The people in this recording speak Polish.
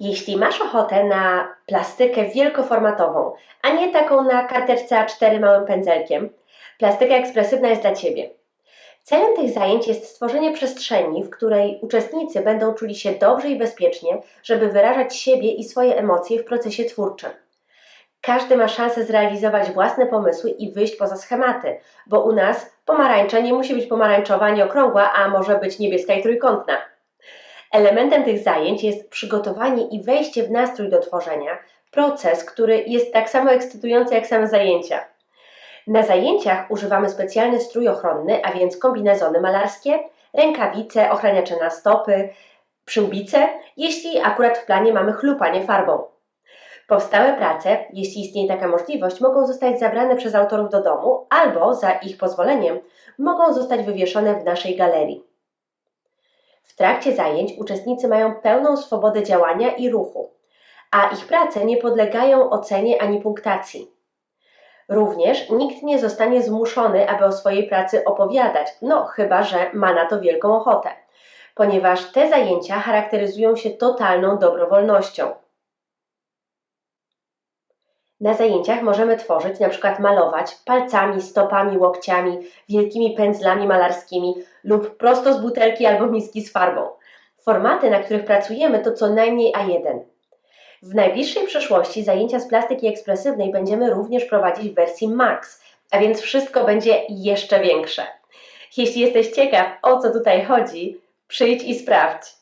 Jeśli masz ochotę na plastykę wielkoformatową, a nie taką na karteczce A4 małym pędzelkiem, plastyka ekspresywna jest dla Ciebie. Celem tych zajęć jest stworzenie przestrzeni, w której uczestnicy będą czuli się dobrze i bezpiecznie, żeby wyrażać siebie i swoje emocje w procesie twórczym. Każdy ma szansę zrealizować własne pomysły i wyjść poza schematy, bo u nas pomarańcza nie musi być pomarańczowa, nie okrągła, a może być niebieska i trójkątna. Elementem tych zajęć jest przygotowanie i wejście w nastrój do tworzenia, proces, który jest tak samo ekscytujący jak same zajęcia. Na zajęciach używamy specjalny strój ochronny, a więc kombinezony malarskie, rękawice, ochraniacze na stopy, przyłbice, jeśli akurat w planie mamy chlupanie farbą. Powstałe prace, jeśli istnieje taka możliwość, mogą zostać zabrane przez autorów do domu albo za ich pozwoleniem mogą zostać wywieszone w naszej galerii. W trakcie zajęć uczestnicy mają pełną swobodę działania i ruchu, a ich prace nie podlegają ocenie ani punktacji. Również nikt nie zostanie zmuszony, aby o swojej pracy opowiadać, no chyba że ma na to wielką ochotę, ponieważ te zajęcia charakteryzują się totalną dobrowolnością. Na zajęciach możemy tworzyć, na przykład malować palcami, stopami, łokciami, wielkimi pędzlami malarskimi lub prosto z butelki albo miski z farbą. Formaty, na których pracujemy, to co najmniej A1. W najbliższej przyszłości zajęcia z plastyki ekspresywnej będziemy również prowadzić w wersji Max, a więc wszystko będzie jeszcze większe. Jeśli jesteś ciekaw, o co tutaj chodzi, przyjdź i sprawdź.